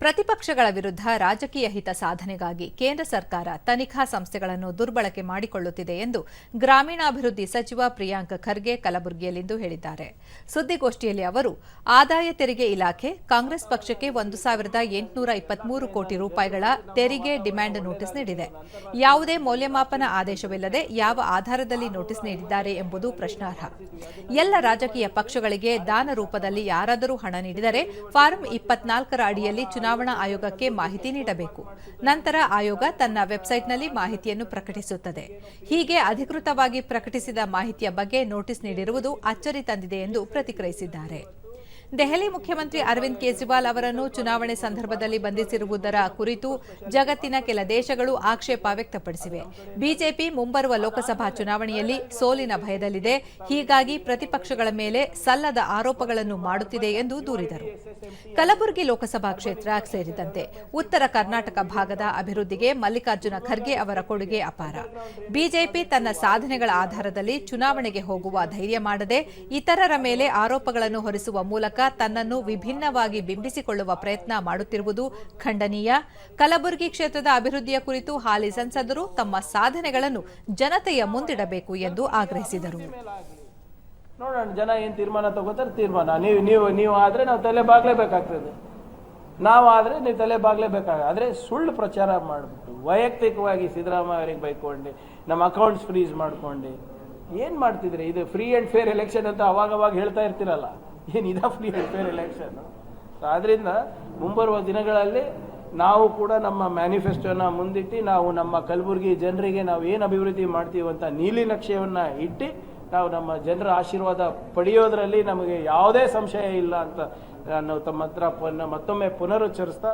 ಪ್ರತಿಪಕ್ಷಗಳ ವಿರುದ್ಧ ರಾಜಕೀಯ ಹಿತ ಸಾಧನೆಗಾಗಿ ಕೇಂದ್ರ ಸರ್ಕಾರ ತನಿಖಾ ಸಂಸ್ಥೆಗಳನ್ನು ದುರ್ಬಳಕೆ ಮಾಡಿಕೊಳ್ಳುತ್ತಿದೆ ಎಂದು ಗ್ರಾಮೀಣಾಭಿವೃದ್ಧಿ ಸಚಿವ ಪ್ರಿಯಾಂಕ್ ಖರ್ಗೆ ಕಲಬುರಗಿಯಲ್ಲಿಂದು ಹೇಳಿದ್ದಾರೆ. ಸುದ್ದಿಗೋಷ್ಠಿಯಲ್ಲಿ ಅವರು, ಆದಾಯ ತೆರಿಗೆ ಇಲಾಖೆ ಕಾಂಗ್ರೆಸ್ ಪಕ್ಷಕ್ಕೆ ಒಂದು ಸಾವಿರದ ಎಂಟುನೂರ ಇಪ್ಪತ್ಮೂರು ಕೋಟಿ ರೂಪಾಯಿಗಳ ತೆರಿಗೆ ಡಿಮ್ಯಾಂಡ್ ನೋಟಿಸ್ ನೀಡಿದೆ. ಯಾವುದೇ ಮೌಲ್ಯಮಾಪನ ಆದೇಶವಿಲ್ಲದೆ ಯಾವ ಆಧಾರದಲ್ಲಿ ನೋಟಿಸ್ ನೀಡಿದ್ದಾರೆ ಎಂಬುದು ಪ್ರಶ್ನಾರ್ಹ. ಎಲ್ಲ ರಾಜಕೀಯ ಪಕ್ಷಗಳಿಗೆ ದಾನ ರೂಪದಲ್ಲಿ ಯಾರಾದರೂ ಹಣ ನೀಡಿದರೆ ಫಾರಂ ಇಪ್ಪತ್ನಾಲ್ಕರ ಅಡಿಯಲ್ಲಿ ಚುನಾವಣಾ ಆಯೋಗಕ್ಕೆ ಮಾಹಿತಿ ನೀಡಬೇಕು. ನಂತರ ಆಯೋಗ ತನ್ನ ವೆಬ್ಸೈಟ್ನಲ್ಲಿ ಮಾಹಿತಿಯನ್ನು ಪ್ರಕಟಿಸುತ್ತದೆ. ಹೀಗೆ ಅಧಿಕೃತವಾಗಿ ಪ್ರಕಟಿಸಿದ ಮಾಹಿತಿಯ ಬಗ್ಗೆ ನೋಟಿಸ್ ನೀಡಿರುವುದು ಅಚ್ಚರಿ ತಂದಿದೆ ಎಂದು ಪ್ರತಿಕ್ರಿಯಿಸಿದ್ದಾರೆ. ದೆಹಲಿ ಮುಖ್ಯಮಂತ್ರಿ ಅರವಿಂದ್ ಕೇಜ್ರಿವಾಲ್ ಅವರನ್ನು ಚುನಾವಣೆ ಸಂದರ್ಭದಲ್ಲಿ ಬಂಧಿಸಿರುವುದರ ಕುರಿತು ಜಗತ್ತಿನ ಕೆಲ ದೇಶಗಳು ಆಕ್ಷೇಪ ವ್ಯಕ್ತಪಡಿಸಿವೆ. ಬಿಜೆಪಿ ಮುಂಬರುವ ಲೋಕಸಭಾ ಚುನಾವಣೆಯಲ್ಲಿ ಸೋಲಿನ ಭಯದಲ್ಲಿದೆ. ಹೀಗಾಗಿ ಪ್ರತಿಪಕ್ಷಗಳ ಮೇಲೆ ಸಲ್ಲದ ಆರೋಪಗಳನ್ನು ಮಾಡುತ್ತಿದೆ ಎಂದು ದೂರಿದರು. ಕಲಬುರಗಿ ಲೋಕಸಭಾ ಕ್ಷೇತ್ರ ಸೇರಿದಂತೆ ಉತ್ತರ ಕರ್ನಾಟಕ ಭಾಗದ ಅಭಿವೃದ್ಧಿಗೆ ಮಲ್ಲಿಕಾರ್ಜುನ ಖರ್ಗೆ ಅವರ ಕೊಡುಗೆ ಅಪಾರ. ಬಿಜೆಪಿ ತನ್ನ ಸಾಧನೆಗಳ ಆಧಾರದಲ್ಲಿ ಚುನಾವಣೆಗೆ ಹೋಗುವ ಧೈರ್ಯ ಮಾಡದೆ ಇತರರ ಮೇಲೆ ಆರೋಪಗಳನ್ನು ಹೊರಿಸುವ ಮೂಲಕ ತನ್ನನ್ನು ವಿಭಿನ್ನವಾಗಿ ಬಿಂಬಿಸಿಕೊಳ್ಳುವ ಪ್ರಯತ್ನ ಮಾಡುತ್ತಿರುವುದು ಖಂಡನೀಯ. ಕಲಬುರಗಿ ಕ್ಷೇತ್ರದ ಅಭಿವೃದ್ಧಿಯ ಕುರಿತು ಹಾಲಿ ಸಂಸದರು ತಮ್ಮ ಸಾಧನೆಗಳನ್ನು ಜನತೆಯ ಮುಂದಿಡಬೇಕು ಎಂದು ಆಗ್ರಹಿಸಿದರು. ನೋಡೋಣ, ಜನ ಏನು ತೀರ್ಮಾನ ತಗೋತಾರೆ ತೀರ್ಮಾನ. ನೀವು ನೀವು ನೀವು ಆದರೆ ನಾವು ತಲೆ ಬಾಗ್ಲೇಬೇಕಾಗ್ತದೆ ನಾವು ಆದರೆ ನೀವು ತಲೆ ಬಾಗ್ಲೇಬೇಕಾಗ ಆದರೆ ಸುಳ್ಳು ಪ್ರಚಾರ ಮಾಡಿಬಿಟ್ಟು, ವೈಯಕ್ತಿಕವಾಗಿ ಸಿದ್ದರಾಮಯ್ಯ ಅವರಿಗೆ ಬೈಕೊಂಡು, ನಮ್ಮ ಅಕೌಂಟ್ಸ್ ಫ್ರೀಸ್ ಮಾಡ್ಕೊಂಡು. ಏನು ಮಾಡ್ತಿದ್ರಿ ಇದು ಫ್ರೀ ಆ್ಯಂಡ್ ಫೇರ್ ಎಲೆಕ್ಷನ್ ಅಂತ ಅವಾಗವಾಗ ಅವಾಗ ಹೇಳ್ತಾ ಇರ್ತೀರಲ್ಲ. ಏನು ಇದ ಫ್ರೀ ಆ್ಯಂಡ್ ಫೇರ್ ಎಲೆಕ್ಷನ್ ಆದ್ದರಿಂದ ಮುಂಬರುವ ದಿನಗಳಲ್ಲಿ ನಾವು ಕೂಡ ನಮ್ಮ ಮ್ಯಾನಿಫೆಸ್ಟೋನ ಮುಂದಿಟ್ಟು ನಾವು ನಮ್ಮ ಕಲಬುರಗಿ ಜನರಿಗೆ ನಾವು ಏನು ಅಭಿವೃದ್ಧಿ ಮಾಡ್ತೀವಿ ಅಂತ ನೀಲಿ ನಕ್ಷೆಯನ್ನು ಇಟ್ಟು ನಾವು ನಮ್ಮ ಜನರ ಆಶೀರ್ವಾದ ಪಡೆಯೋದರಲ್ಲಿ ನಮಗೆ ಯಾವುದೇ ಸಂಶಯ ಇಲ್ಲ ಅಂತ ನಾನು ತಮ್ಮ ಹತ್ರ ಮತ್ತೊಮ್ಮೆ ಪುನರುಚ್ಚರಿಸ್ತಾ